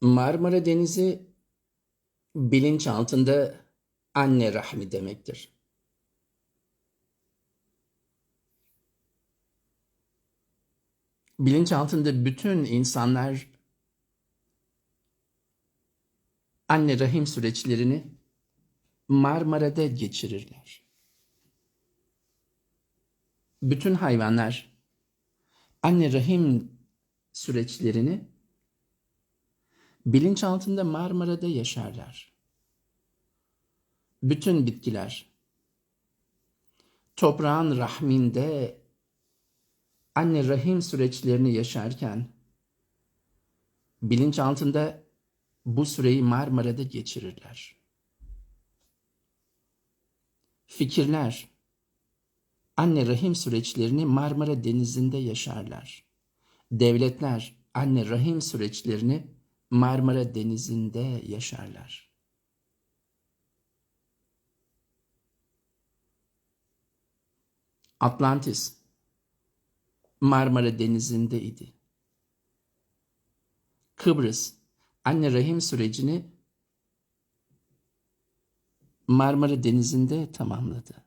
Marmara Denizi bilinç altında anne rahmi demektir. Bilinç altında bütün insanlar anne rahim süreçlerini Marmara'da geçirirler. Bütün hayvanlar anne rahim süreçlerini bilinç altında Marmara'da yaşarlar. Bütün bitkiler toprağın rahminde anne rahim süreçlerini yaşarken bilinç altında bu süreyi Marmara'da geçirirler. Fikirler anne rahim süreçlerini Marmara Denizi'nde yaşarlar. Devletler anne rahim süreçlerini Marmara Denizi'nde yaşarlar. Atlantis Marmara Denizi'nde idi. Kıbrıs anne rahim sürecini Marmara Denizi'nde tamamladı.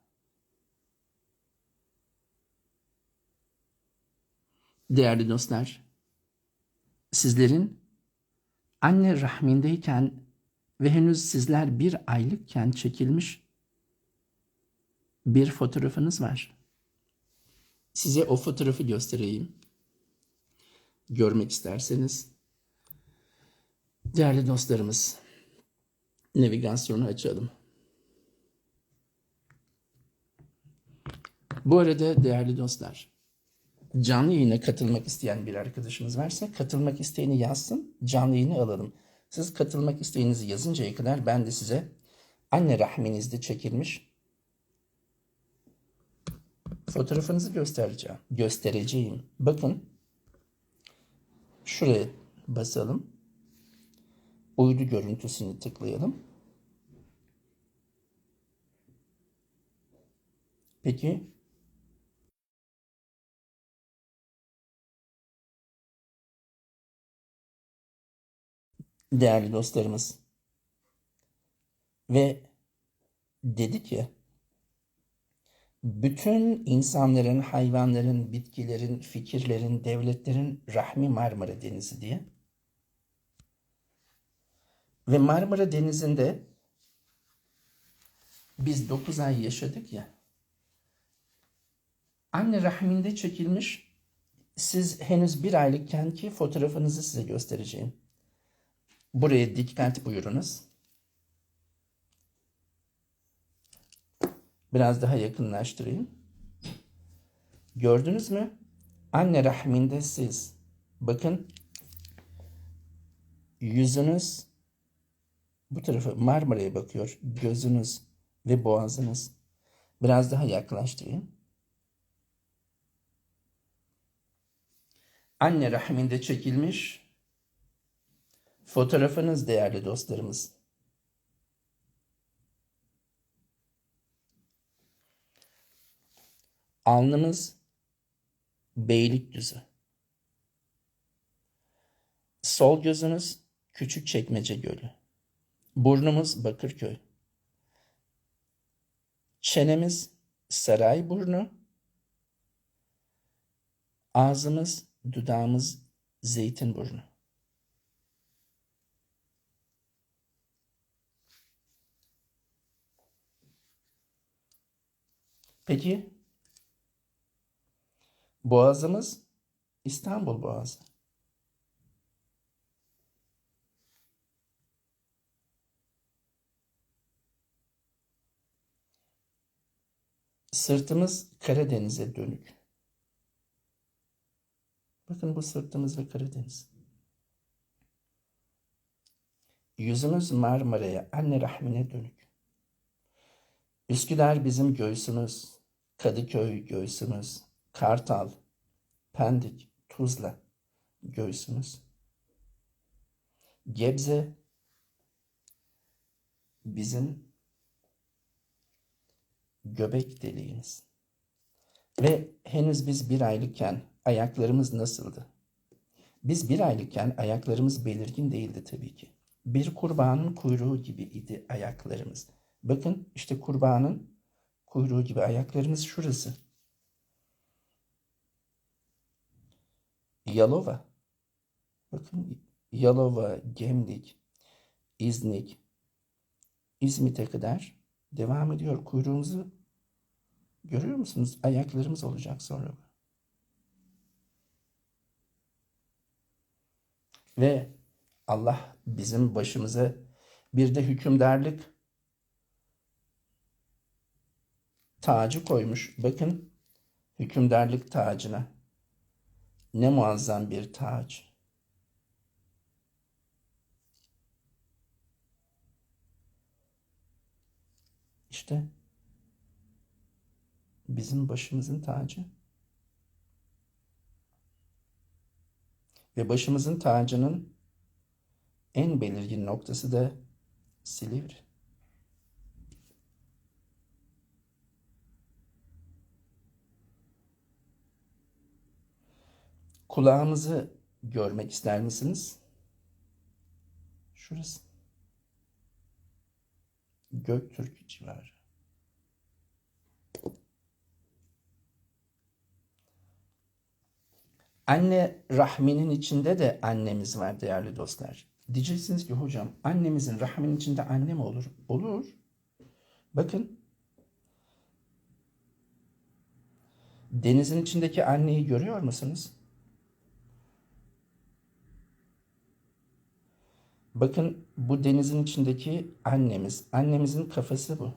Değerli dostlar, sizlerin anne rahmindeyken ve henüz sizler bir aylıkken çekilmiş bir fotoğrafınız var. Size o fotoğrafı göstereyim. Görmek isterseniz. Değerli dostlarımız, navigasyonu açalım. Bu arada değerli dostlar, canlı yayına katılmak isteyen bir arkadaşımız varsa katılmak isteğini yazsın, canlı yayını alalım. Siz katılmak isteğinizi yazıncaya kadar ben de size anne rahminizde çekilmiş fotoğrafınızı göstereceğim. Göstereceğim. Bakın şuraya basalım. Uydu görüntüsünü tıklayalım. Peki değerli dostlarımız ve dedi ki bütün insanların, hayvanların, bitkilerin, fikirlerin, devletlerin rahmi Marmara Denizi diye. Ve Marmara Denizi'nde biz 9 ay yaşadık ya. Anne rahminde çekilmiş siz henüz bir aylıkken ki fotoğrafınızı size göstereceğim. Buraya dikkat buyurunuz. Biraz daha yakınlaştırayım. Gördünüz mü? Anne rahminde siz. Bakın. Yüzünüz bu tarafı Marmara'ya bakıyor. Gözünüz ve boğazınız. Biraz daha yaklaştırayım. Anne rahminde çekilmiş fotoğrafınız değerli dostlarımız. Alnımız Beylikdüzü. Sol gözünüz Küçükçekmece Gölü. Burnumuz Bakırköy. Çenemiz Sarayburnu. Ağzımız, dudağımız Zeytinburnu. Peki Boğazımız İstanbul Boğazı. Sırtımız Karadeniz'e dönük. Bakın bu sırtımız ve Karadeniz. Yüzümüz Marmara'ya, anne rahmine dönük. Üsküdar bizim göğsümüz, Kadıköy göğsümüz, Kartal, Pendik, Tuzla göğsümüz. Gebze bizim göbek deliğimiz. Ve henüz biz bir aylıkken ayaklarımız nasıldı? Biz bir aylıkken ayaklarımız belirgin değildi tabii ki. Bir kurbağanın kuyruğu gibi idi ayaklarımız. Bakın işte kurbağanın kuyruğu gibi ayaklarımız şurası. Yalova. Bakın Yalova, Gemlik, İznik, İzmit'e kadar devam ediyor. Kuyruğumuzu görüyor musunuz? Ayaklarımız olacak sonra. Ve Allah bizim başımıza bir de hükümdarlık tacı koymuş. Bakın hükümdarlık tacına. Ne muazzam bir taç. İşte bizim başımızın tacı. Ve başımızın tacının en belirgin noktası da Silivri. Kulağımızı görmek ister misiniz? Şurası. Göktürk civarı. Anne rahminin içinde de annemiz var değerli dostlar. Diyeceksiniz ki hocam annemizin rahminin içinde anne mi olur? Olur. Bakın denizin içindeki anneyi görüyor musunuz? Bakın bu denizin içindeki annemiz. Annemizin kafası bu.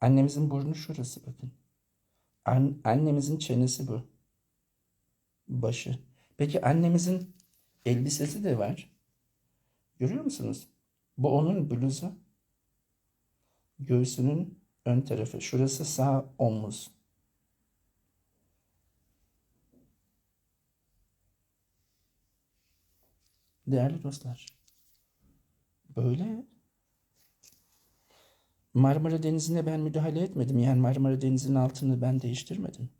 Annemizin burnu şurası bakın. An- annemizin çenesi bu. Başı. Peki annemizin elbisesi de var. Görüyor musunuz? Bu onun bluzu. Göğsünün ön tarafı. Şurası sağ omuz. Değerli dostlar. Böyle Marmara Denizi'ne ben müdahale etmedim. Yani Marmara Denizi'nin altını ben değiştirmedim.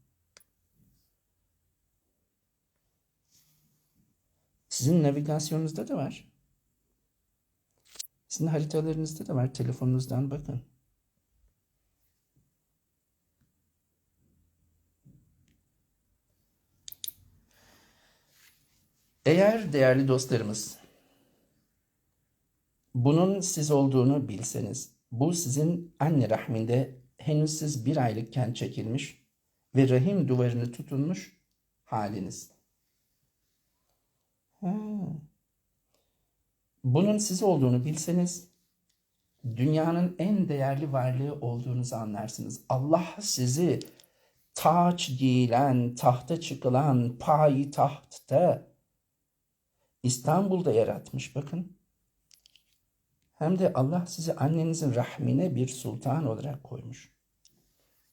Sizin navigasyonunuzda da var. Sizin haritalarınızda da var. Telefonunuzdan bakın. Eğer değerli dostlarımız bunun siz olduğunu bilseniz, bu sizin anne rahminde henüz siz bir aylıkken çekilmiş ve rahim duvarını tutunmuş haliniz. Ha. Bunun siz olduğunu bilseniz dünyanın en değerli varlığı olduğunuzu anlarsınız. Allah sizi taç giyilen, tahta çıkılan payı tahtta İstanbul'da yaratmış bakın. Hem de Allah sizi annenizin rahmine bir sultan olarak koymuş.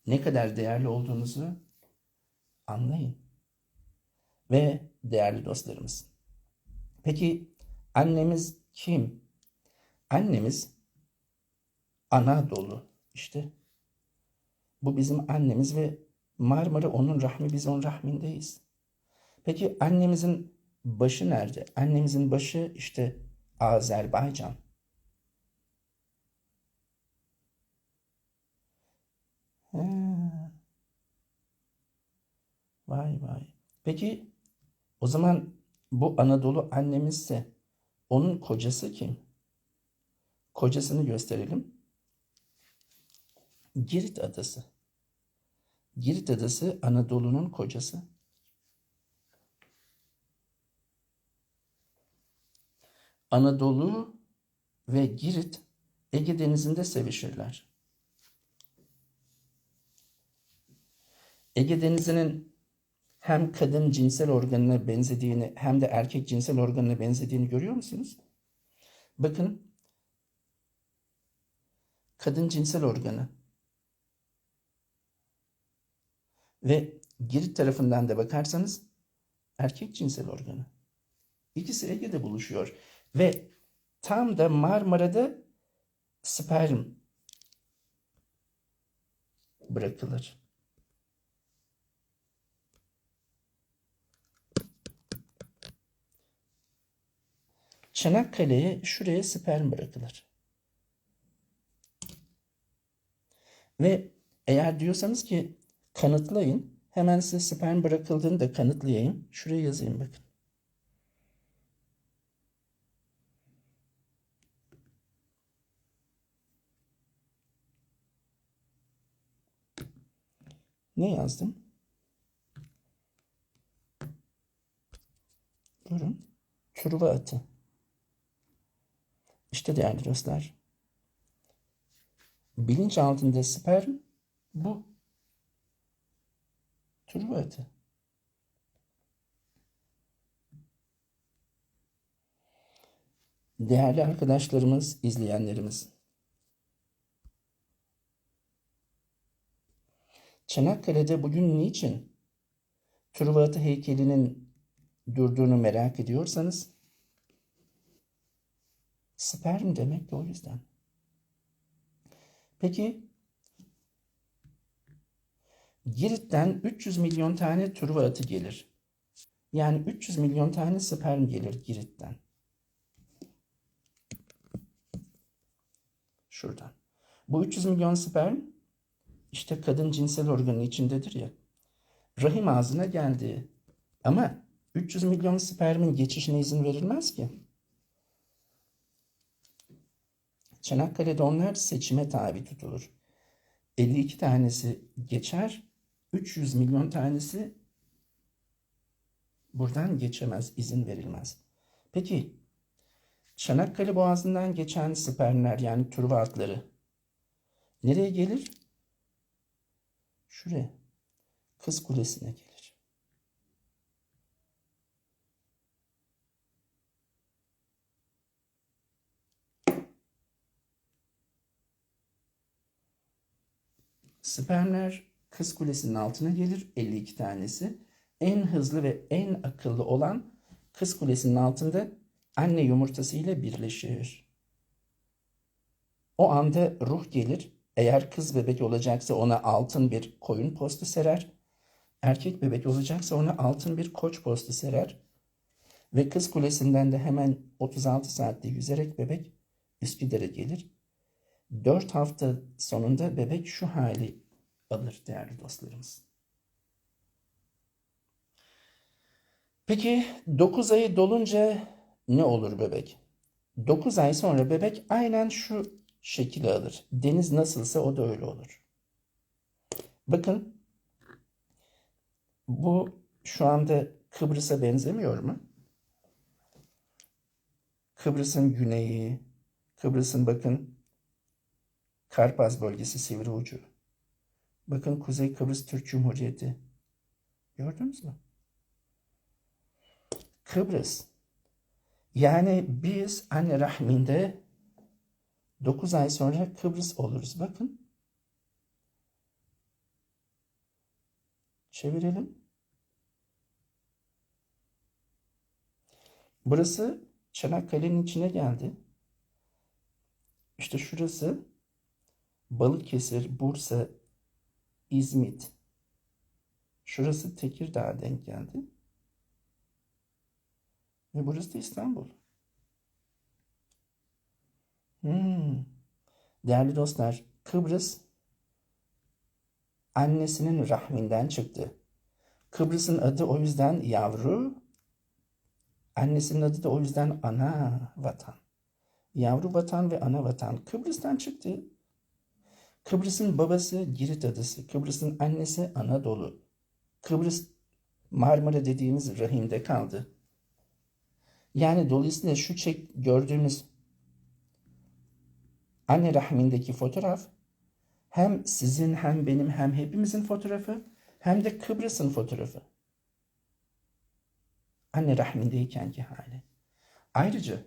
Ne kadar değerli olduğunuzu anlayın. Ve değerli dostlarımız. Peki annemiz kim? Annemiz Anadolu işte. Bu bizim annemiz ve Marmara onun rahmi biz onun rahmindeyiz. Peki annemizin başı nerede? Annemizin başı işte Azerbaycan. He. Vay vay. Peki o zaman bu Anadolu annemizse onun kocası kim? Kocasını gösterelim. Girit adası. Girit adası Anadolu'nun kocası. Anadolu ve Girit Ege Denizi'nde sevişirler. Ege Denizi'nin hem kadın cinsel organına benzediğini hem de erkek cinsel organına benzediğini görüyor musunuz? Bakın kadın cinsel organı ve Girit tarafından da bakarsanız erkek cinsel organı. İkisi Ege'de buluşuyor. Ve tam da Marmara'da sperm bırakılır. Çanakkale'ye şuraya sperm bırakılır. Ve eğer diyorsanız ki kanıtlayın, hemen size sperm bırakıldığını da kanıtlayayım. Şuraya yazayım bakın. Ne yazdım? Buyurun. Truva atı. İşte değerli dostlar. Bilinç altında sperm bu. Truva atı. Değerli arkadaşlarımız, izleyenlerimiz. Çanakkale'de bugün niçin Truva heykelinin durduğunu merak ediyorsanız sperm demek de o yüzden. Peki Girit'ten 300 milyon tane Truva atı gelir. Yani 300 milyon tane sperm gelir Girit'ten. Şuradan. Bu 300 milyon sperm işte kadın cinsel organı içindedir ya. Rahim ağzına geldi. Ama 300 milyon spermin geçişine izin verilmez ki. Çanakkale'de onlar seçime tabi tutulur. 52 tanesi geçer, 300 milyon tanesi buradan geçemez, izin verilmez. Peki Çanakkale Boğazı'ndan geçen spermler yani turva atları nereye gelir? Şuraya. Kız Kulesi'ne gelir. Spermler Kız Kulesi'nin altına gelir 52 tanesi. En hızlı ve en akıllı olan Kız Kulesi'nin altında anne yumurtası ile birleşir. O anda ruh gelir. Eğer kız bebek olacaksa ona altın bir koyun postu serer. Erkek bebek olacaksa ona altın bir koç postu serer. Ve kız kulesinden de hemen 36 saatte yüzerek bebek Üsküdar'a gelir. 4 hafta sonunda bebek şu hali alır değerli dostlarımız. Peki 9 ayı dolunca ne olur bebek? 9 ay sonra bebek aynen şu şekil alır. Deniz nasılsa o da öyle olur. Bakın bu şu anda Kıbrıs'a benzemiyor mu? Kıbrıs'ın güneyi, Kıbrıs'ın bakın Karpaz bölgesi sivri ucu. Bakın Kuzey Kıbrıs Türk Cumhuriyeti. Gördünüz mü? Kıbrıs. Yani biz anne rahminde 9 ay sonra Kıbrıs oluruz. Bakın. Çevirelim. Burası Çanakkale'nin içine geldi. İşte şurası Balıkesir, Bursa, İzmit. Şurası Tekirdağ'a denk geldi. Ve burası da İstanbul. Hmm. Değerli dostlar, Kıbrıs annesinin rahminden çıktı. Kıbrıs'ın adı o yüzden yavru, annesinin adı da o yüzden ana vatan. Yavru vatan ve ana vatan Kıbrıs'tan çıktı. Kıbrıs'ın babası Girit adası, Kıbrıs'ın annesi Anadolu. Kıbrıs Marmara dediğimiz rahimde kaldı. Yani dolayısıyla şu çek gördüğümüz anne rahmindeki fotoğraf hem sizin hem benim hem hepimizin fotoğrafı hem de Kıbrıs'ın fotoğrafı. Anne rahmindeykenki hali. Ayrıca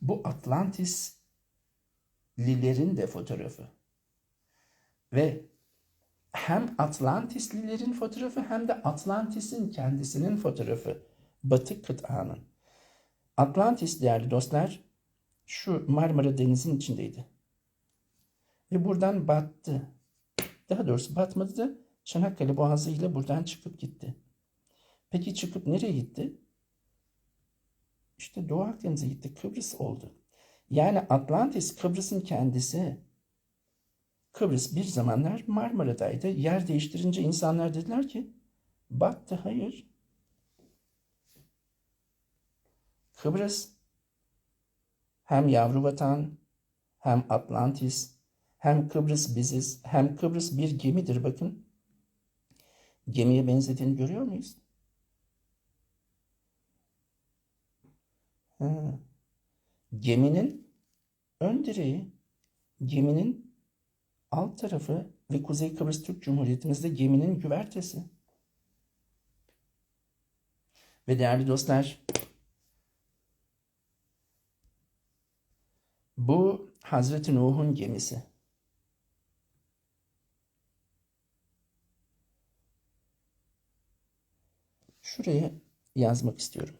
bu Atlantislilerin de fotoğrafı. Ve hem Atlantislilerin fotoğrafı hem de Atlantis'in kendisinin fotoğrafı. Batı kıtanın. Atlantis değerli dostlar şu Marmara Denizi'nin içindeydi. Ve buradan battı. Daha doğrusu batmadı da Çanakkale Boğazı ile buradan çıkıp gitti. Peki çıkıp nereye gitti? İşte Doğu Akdeniz'e gitti. Kıbrıs oldu. Yani Atlantis Kıbrıs'ın kendisi. Kıbrıs bir zamanlar Marmara'daydı. Yer değiştirince insanlar dediler ki battı. Hayır. Kıbrıs hem yavru vatan hem Atlantis hem Kıbrıs biziz hem Kıbrıs bir gemidir bakın. Gemiye benzediğini görüyor muyuz? Ha. Geminin ön direği, geminin alt tarafı ve Kuzey Kıbrıs Türk Cumhuriyetimizde geminin güvertesi. Ve değerli dostlar, bu Hazreti Nuh'un gemisi. Şuraya yazmak istiyorum.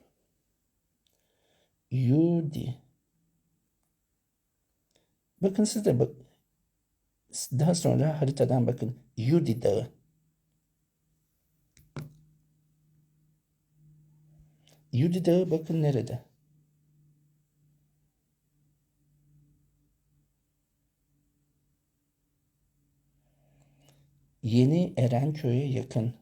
Yudi. Bakın siz de bak. Daha sonra haritadan bakın. Yudi Dağı. Yudi Dağı bakın nerede? Yeni Erenköy'e yakın.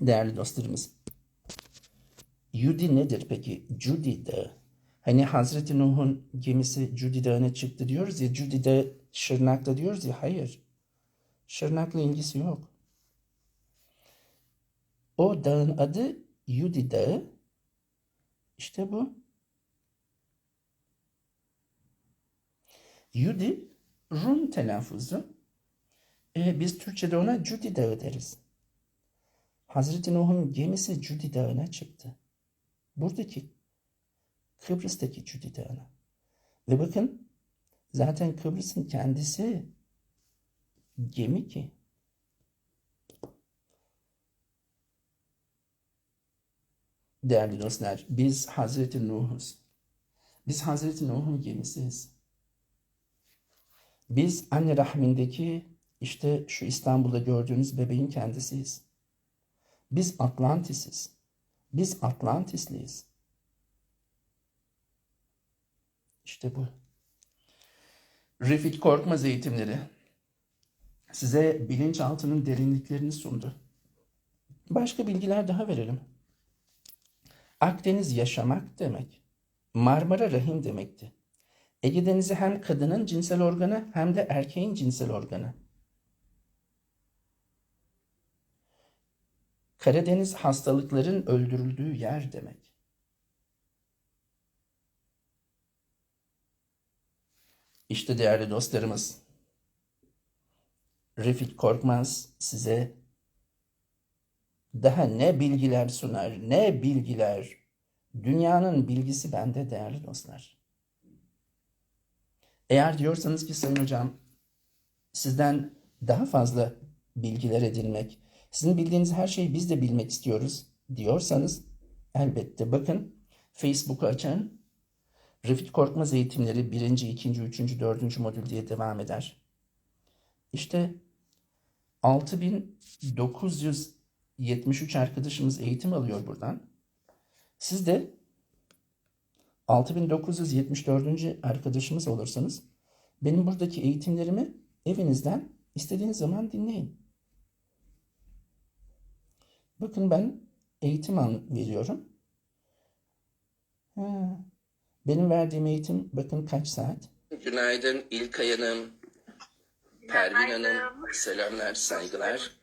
Değerli dostlarımız. Yudi nedir peki? Cudi Dağı. Hani Hazreti Nuh'un gemisi Cudi Dağı'na çıktı diyoruz ya. Cudi Dağı Şırnak'ta diyoruz ya. Hayır. Şırnak'la ilgisi yok. O dağın adı Yudi Dağı. İşte bu. Yudi Rum telaffuzu. E, biz Türkçe'de ona Cudi Dağı deriz. Hazreti Nuh'un gemisi Cudi Dağı'na çıktı. Buradaki Kıbrıs'taki Cudi Dağı'na. Ve bakın zaten Kıbrıs'ın kendisi gemi ki. Değerli dostlar, biz Hazreti Nuh'uz. Biz Hazreti Nuh'un gemisiyiz. Biz anne rahmindeki işte şu İstanbul'da gördüğünüz bebeğin kendisiyiz. Biz Atlantis'iz. Biz Atlantisliyiz. İşte bu. Refik Korkmaz eğitimleri size bilinçaltının derinliklerini sundu. Başka bilgiler daha verelim. Akdeniz yaşamak demek. Marmara rahim demekti. Ege Denizi hem kadının cinsel organı hem de erkeğin cinsel organı. Karadeniz hastalıkların öldürüldüğü yer demek. İşte değerli dostlarımız, Refik Korkmaz size daha ne bilgiler sunar, ne bilgiler. Dünyanın bilgisi bende değerli dostlar. Eğer diyorsanız ki Sayın Hocam, sizden daha fazla bilgiler edinmek, sizin bildiğiniz her şeyi biz de bilmek istiyoruz diyorsanız elbette bakın Facebook'u açın. Refik Korkmaz eğitimleri birinci, ikinci, üçüncü, dördüncü modül diye devam eder. İşte 6973 arkadaşımız eğitim alıyor buradan. Siz de 6974. arkadaşımız olursanız benim buradaki eğitimlerimi evinizden istediğiniz zaman dinleyin. Bakın ben eğitim an veriyorum. Ha. Benim verdiğim eğitim bakın kaç saat? Günaydın İlkay Hanım, Pervin Hanım, selamlar, saygılar.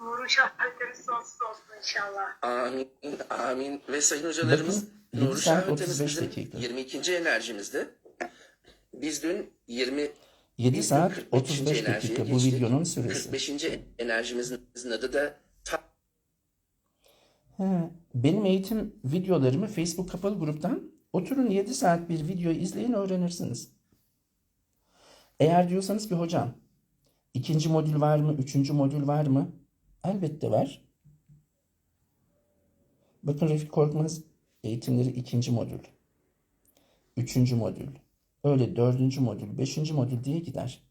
Nurun şahitleri sonsuz olsun inşallah. Amin, amin. Ve sayın hocalarımız Bakın, 7 saat Şahvetimiz 35 bizim dakika. 22. enerjimizdi. Biz dün 20 7 saat 45. 35 enerjiye dakika bu geçtik. videonun süresi. 45. enerjimizin adı da He, benim eğitim videolarımı Facebook kapalı gruptan oturun 7 saat bir video izleyin öğrenirsiniz. Eğer diyorsanız ki hocam ikinci modül var mı, üçüncü modül var mı? Elbette var. Bakın Refik Korkmaz eğitimleri ikinci modül. Üçüncü modül. Öyle dördüncü modül, beşinci modül diye gider.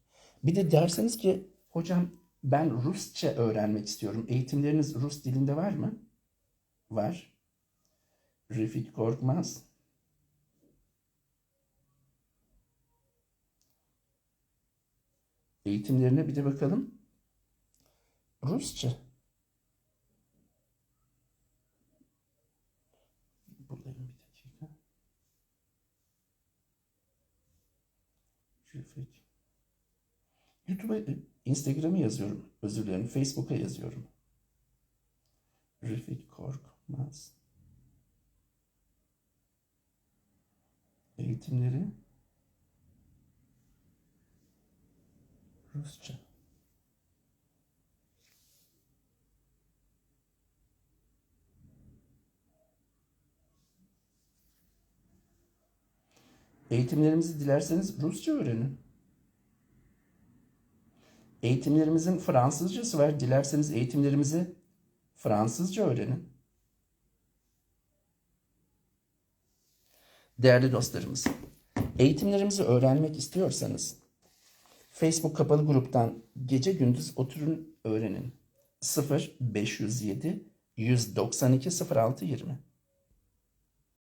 Bir de derseniz ki hocam Ben Rusça öğrenmek istiyorum. Eğitimleriniz Rus dilinde var mı? Var. Refik Korkmaz. Eğitimlerine bir de bakalım. Rusça. Buradayım bir dakika. Refik. YouTube'a, e, Instagram'a yazıyorum. Özür dilerim. Facebook'a yazıyorum. Refik Korkmaz. Eğitimleri Rusça. Eğitimlerimizi dilerseniz Rusça öğrenin. Eğitimlerimizin Fransızcası var. Dilerseniz eğitimlerimizi Fransızca öğrenin. Değerli dostlarımız, eğitimlerimizi öğrenmek istiyorsanız Facebook kapalı gruptan gece gündüz oturun öğrenin. 0 507 192 06 20